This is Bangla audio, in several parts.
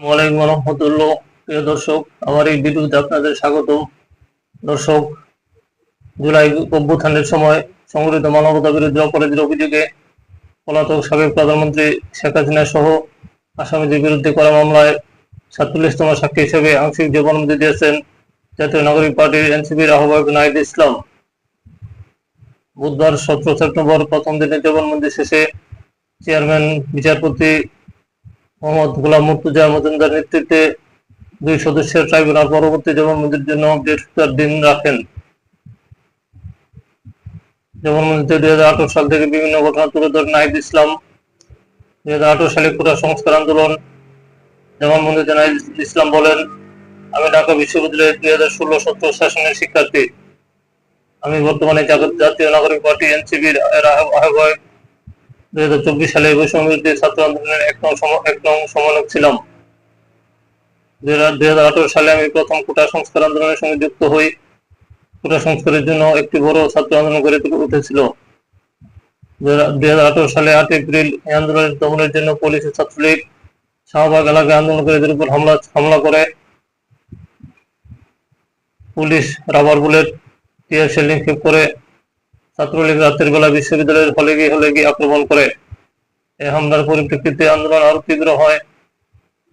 ওয়ালাইকুম রহমতুল্লাহ। দর্শক, আমার এই ভিডিওতে আপনাদের স্বাগতম। দর্শক, জুলাই অভ্যুত্থানের সময় সংগঠিত মানবতা বিরোধী অপরাধের অভিযোগে পলাতক সাবেক প্রধানমন্ত্রী শেখ হাসিনা সহ আসামিদের বিরুদ্ধে করা মামলায় সাতচল্লিশতম সাক্ষী হিসেবে আংশিক জবানবন্দি দিয়েছেন জাতীয় নাগরিক পার্টির এনসিপির আহ্বায়ক নাহিদ ইসলাম। বুধবার সতেরো সেপ্টেম্বর প্রথম দিনের জবানবন্দি শেষে চেয়ারম্যান, বিচারপতি মোহাম্মদ গোলাম মুর্তুজা মজুমদার নেতৃত্বে দুই সদস্যের ট্রাইব্যুনাল পরবর্তী জবানবন্দির জন্য বৃহস্পতিবার দিন রাখেন। জবানবন্দিতে দুই হাজার আঠারো সাল থেকে বিভিন্ন ঘটনা তুলে ধরেন নাহিদ ইসলাম। দুই হাজার আঠারো সালে কোটা সংস্কার আন্দোলন, জবানবন্দিতে নাহিদ ইসলাম বলেন, আমি ঢাকা বিশ্ববিদ্যালয়ের দুই হাজার ষোলো সতেরো শাসনের শিক্ষার্থী। আমি বর্তমানে জাতীয় নাগরিক পার্টি এনসিপির আহ্বায়ক দুই হাজার চব্বিশ সালে বৈষম্য বিরোধী ছাত্র আন্দোলনের এক নং এক নং সমন্বয়ক ছিলাম। দুই হাজার- সালে আমি প্রথম কোটা সংস্কার আন্দোলনের সঙ্গে যুক্ত হই। কোটা সংস্কারের জন্য একটি বড় ছাত্র আন্দোলন গড়ে উঠেছিল। দুই হাজার আঠারো সালে আট এপ্রিল এই আন্দোলনের দমনের জন্য পুলিশ ছাত্রলীগ শাহবাগ এলাকায় আন্দোলনকারীদের উপর হামলা হামলা করে। Police rubber bullet tear shell নিক্ষেপ করে ছাত্রলীগ রাতের বেলা বিশ্ববিদ্যালয়ের হলে গিয়ে হলে গিয়ে আক্রমণ করে। এই হামলার পরিপ্রেক্ষিতে আন্দোলন আরও তীব্র হয়।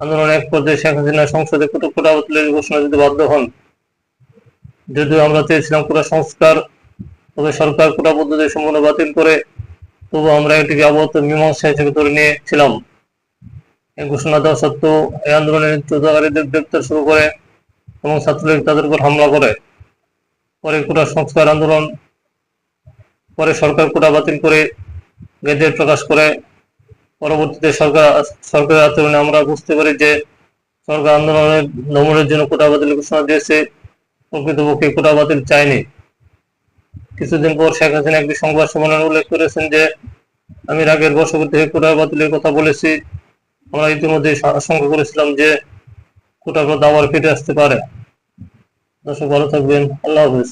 আন্দোলনের এক পর্যায়ে শেখ হাসিনা সংসদে কোটা বাতিলের ঘোষণা দিতে বাধ্য হন। যদিও আমরা চেয়েছিলাম কোটা সংস্কার, তবে সরকার কোটা পদ্ধতি সম্পূর্ণ বাতিল করে তবু আমরা এটিকে আবহত মীমাংসা হিসেবে ধরে নিয়েছিলাম। এই ঘোষণা দেওয়া সত্ত্বেও এই আন্দোলনের নেতৃত্বকারীদের গ্রেপ্তার শুরু করে এবং ছাত্রলীগ তাদের উপর হামলা করে। পরে কোটা সংস্কার আন্দোলন পরে সরকার কোটা বাতিল করে গেজেট প্রকাশ করে। পরবর্তীতে সরকার সরকারের আচরণে আমরা বুঝতে পারি যে সরকার আন্দোলনের দমনের জন্য কোটা বাতিল ঘোষণা দিয়েছে। প্রকৃতপক্ষে কোটা বাতিল চায়নি। কিছুদিন পর শেখ হাসিনা একটি সংবাদ সম্মেলনে উল্লেখ করেছেন যে, আমি রাগের বশবর্তী থেকে কোটা বাতিলের কথা বলেছি। আমরা ইতিমধ্যে আশঙ্কা করেছিলাম যে কোটা আবার ফিরে আসতে পারে। দর্শক, ভালো থাকবেন। আল্লাহ হাফিজ।